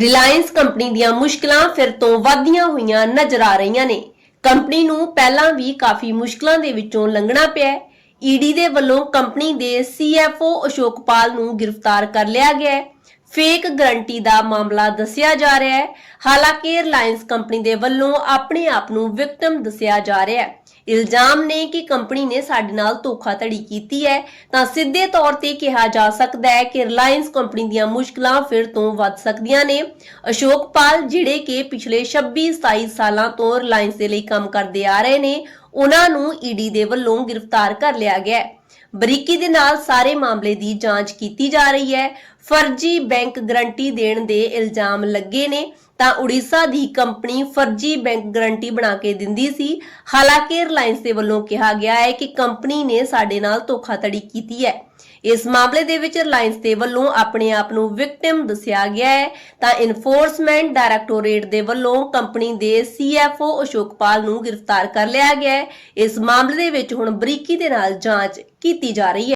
Reliance company ਦੀਆਂ ਮੁਸ਼ਕਲਾਂ ਫਿਰ ਤੋਂ ਵਧਦੀਆਂ ਹੋਈਆਂ ਨਜ਼ਰ ਆ ਰਹੀਆਂ ਨੇ। ਕੰਪਨੀ ਨੂੰ ਪਹਿਲਾਂ ਵੀ ਕਾਫੀ ਮੁਸ਼ਕਲਾਂ ਦੇ ਵਿੱਚੋਂ ਲੰਘਣਾ ਪਿਆ ਹੈ। ਈਡੀ ਦੇ ਵੱਲੋਂ ਕੰਪਨੀ ਦੇ ਸੀਐਫਓ ਅਸ਼ੋਕਪਾਲ ਨੂੰ ਗ੍ਰਿਫਤਾਰ ਕਰ ਲਿਆ ਗਿਆ ਹੈ। ਫੇਕ ਗਰੰਟੀ ਦਾ ਮਾਮਲਾ ਦੱਸਿਆ ਜਾ ਰਿਹਾ ਹੈ। ਹਾਲਾਂਕਿ, ਰਿਲਾਇੰਸ ਕੰਪਨੀ ਦੇ ਵੱਲੋਂ ਆਪਣੇ ਆਪ ਨੂੰ ਵਿਕਟਮ ਦੱਸਿਆ ਜਾ ਰਿਹਾ ਹੈ। ਇਲਜ਼ਾਮ ਨੇ ਕਿ ਕੰਪਨੀ ਨੇ ਸਾਡੇ ਨਾਲ ਧੋਖਾਧੜੀ ਕੀਤੀ ਹੈ, ਤਾਂ ਸਿੱਧੇ ਤੌਰ ਤੇ ਕਿਹਾ ਜਾ ਸਕਦਾ ਹੈ ਕਿ ਰਿਲਾਇੰਸ ਕੰਪਨੀ ਦੀਆਂ ਮੁਸ਼ਕਲਾਂ ਫਿਰ ਤੋਂ ਵੱਧ ਸਕਦੀਆਂ ਨੇ। ਅਸ਼ੋਕ ਪਾਲ, ਜਿਹੜੇ ਕਿ ਪਿਛਲੇ 26 27 ਸਾਲਾਂ ਤੋਂ ਰਿਲਾਇੰਸ ਦੇ ਲਈ ਕੰਮ ਕਰਦੇ ਆ ਰਹੇ ਨੇ, ਉਹਨਾਂ ਨੂੰ ਈਡੀ ਦੇ ਵੱਲੋਂ ਗ੍ਰਿਫਤਾਰ ਕਰ ਲਿਆ ਗਿਆ ਹੈ। ਬਰੀਕੀ ਦੇ ਨਾਲ ਸਾਰੇ ਮਾਮਲੇ ਦੀ ਜਾਂਚ ਕੀਤੀ ਜਾ ਰਹੀ ਹੈ। ਫਰਜ਼ੀ ਬੈਂਕ ਗਰੰਟੀ ਦੇਣ ਦੇ ਇਲਜ਼ਾਮ ਲੱਗੇ ਨੇ, ਤਾਂ ਉੜੀਸਾ ਦੀ ਕੰਪਨੀ ਫਰਜ਼ੀ ਬੈਂਕ ਗਰੰਟੀ ਬਣਾ ਕੇ ਦਿੰਦੀ ਸੀ। ਹਾਲਾਂਕਿ ਰਿਲਾਇੰਸ ਦੇ ਵੱਲੋਂ ਕਿਹਾ ਗਿਆ ਹੈ ਕਿ ਕੰਪਨੀ ਨੇ ਸਾਡੇ ਨਾਲ ਧੋਖਾਧੜੀ ਕੀਤੀ ਹੈ। ਇਸ ਮਾਮਲੇ ਦੇ ਵਿੱਚ ਰਿਲਾਇੰਸ ਦੇ ਵੱਲੋਂ ਆਪਣੇ ਆਪ ਨੂੰ ਵਿਕਟਿਮ ਦੱਸਿਆ ਗਿਆ ਹੈ। ਤਾਂ ਇਨਫੋਰਸਮੈਂਟ ਡਾਇਰੈਕਟੋਰੇਟ ਦੇ ਵੱਲੋਂ ਕੰਪਨੀ ਦੇ ਸੀਐਫਓ ਅਸ਼ੋਕਪਾਲ ਨੂੰ ਗ੍ਰਿਫਤਾਰ ਕਰ ਲਿਆ ਗਿਆ ਹੈ। ਇਸ ਮਾਮਲੇ ਦੇ ਵਿੱਚ ਹੁਣ ਬਰੀਕੀ ਦੇ ਨਾਲ ਜਾਂਚ ਕੀਤੀ ਜਾ ਰਹੀ ਹੈ।